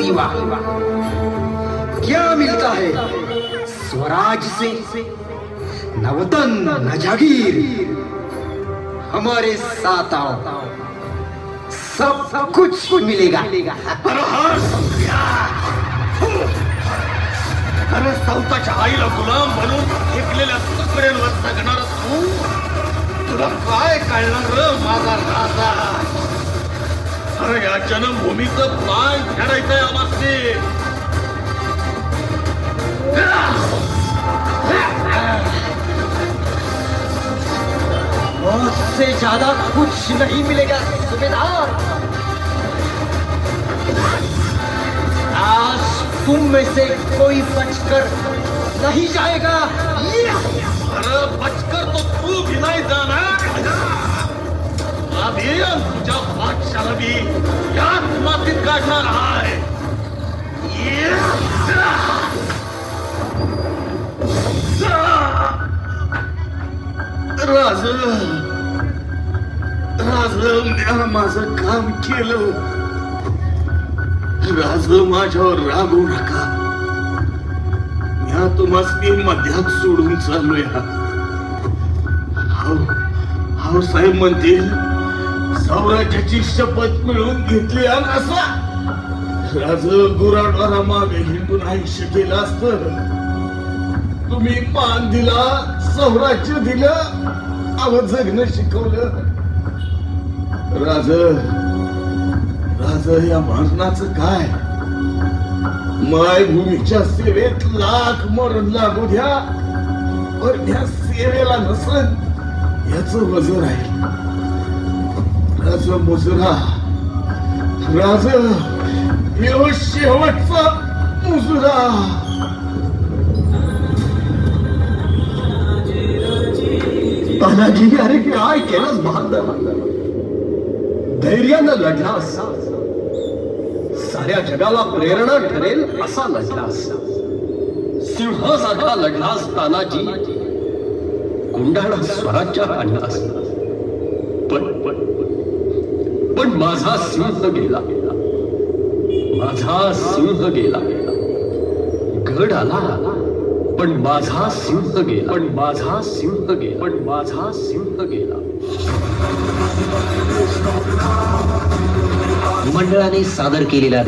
सिवा क्या मिलता है? स्वराज से न वतन न जागीर। हमारे साथ आओ। सब सब कुछ मिलेगा। अरे हार संध्या अरे सौताच्या आईला गुलाम बनून फेकलेल्या तुकड्यांवर जगणार तू? तुला काय कळणार माझा राजा? अरे या जन्मभूमीचं पाय फेडायचंय आम्हाला से ज्यादा कुछ नहीं मिलेगा सुबेदार। आज तुम में से कोई बचकर नहीं जाएगा। अरे बचकर तो तू भी नाही बादशाला बी याच मातीत काढणार आहे राज राज माझं काम केलं. राज माझ्यावर रागू नका. म्या तुम्हाला मध्यात सोडून चालूया हाव हाव साहेब म्हणतील साम्राज्याची शपथ मिळवून घेतली आणि असा राज गुराढोरा मागे हिंडून आयुष्य केलं असत. तुम्ही मान दिला स्वराज्य दिलं अव जगणं शिकवलं. राज राज या मरणाच काय? मायभूमीच्या सेवेत लाख मरण लागू द्या पण या सेवेला नसल याच वजन राहील. राज मुजरा राज यो शेवटचा मुजरा तानाजी अरे काय केलंस बहादर धैर्यानं लढलास साऱ्या जगाला प्रेरणा ठरेल असा लढलास सिंहासारखा लढलास तानाजी गुंडाळा स्वराज्य आणलास पण माझा सिंह गेला. माझा सिंह गेला. गड आला. पण माझा सिंह गेला. पण माझा सिंह गेला. पण माझा सिंह गेला. मंडळाने सादर केलेला